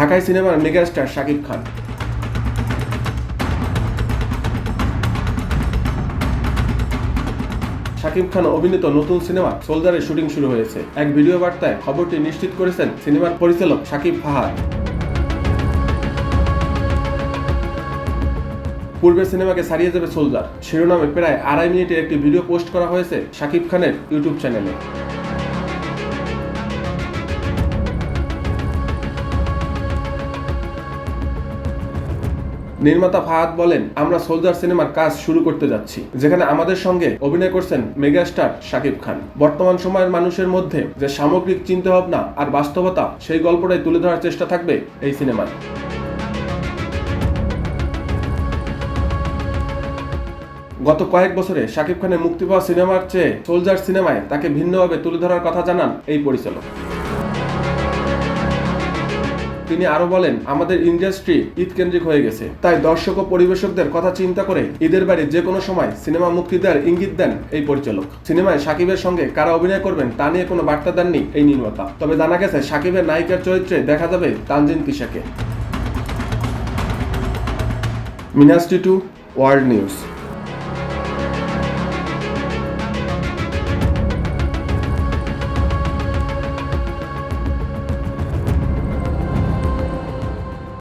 ঢাকায় সিনেমার মেগাস্টার শাকিব খান। শাকিব খান অভিনীত নতুন সিনেমা সোলজারের শুটিং শুরু হয়েছে। এক ভিডিও বার্তায় খবরটি নিশ্চিত করেছেন সিনেমার পরিচালক শাকিব ফাহাদ। পূর্বের সিনেমাকে ছাড়িয়ে যাবে সোলজার। শিরোনামে প্রায় আড়াই মিনিটের একটি ভিডিও পোস্ট করা হয়েছে শাকিব খানের ইউটিউব চ্যানেলে। নির্মাতা ফাহাদ বলেন, আমরা সোলজার সিনেমার কাজ শুরু করতে যাচ্ছি, যেখানে আমাদের সঙ্গে অভিনয় করছেন মেগাস্টার শাকিব খান। বর্তমান সময়ের মানুষের মধ্যে যে সামগ্রিক চিন্তাভাবনা আর বাস্তবতা, সেই গল্পটাই তুলে ধরার চেষ্টা থাকবে এই সিনেমায় গত কয়েক বছরে শাকিব খানের মুক্তি পাওয়া সিনেমার চেয়ে সোলজার সিনেমায় তাকে ভিন্নভাবে তুলে ধরার কথা জানান এই পরিচালক। তিনি আরও বলেন, আমাদের ইন্ডাস্ট্রি ঈদ কেন্দ্রিক হয়ে গেছে। তাই দর্শক ও পরিবেশকদের কথা চিন্তা করে ঈদের বাড়ি যে কোনো সময় সিনেমা মুক্তি দেওয়ার ইঙ্গিত দেন এই পরিচালক। সিনেমায় সাকিবের সঙ্গে কারা অভিনয় করবেন তা নিয়ে কোনো বার্তা দেননি এই নির্মাতা। তবে জানা গেছে, সাকিবের নায়িকার চরিত্রে দেখা যাবে তানজিন তিশাকে। মিনাস টু, ওয়ার্ল্ড নিউজ।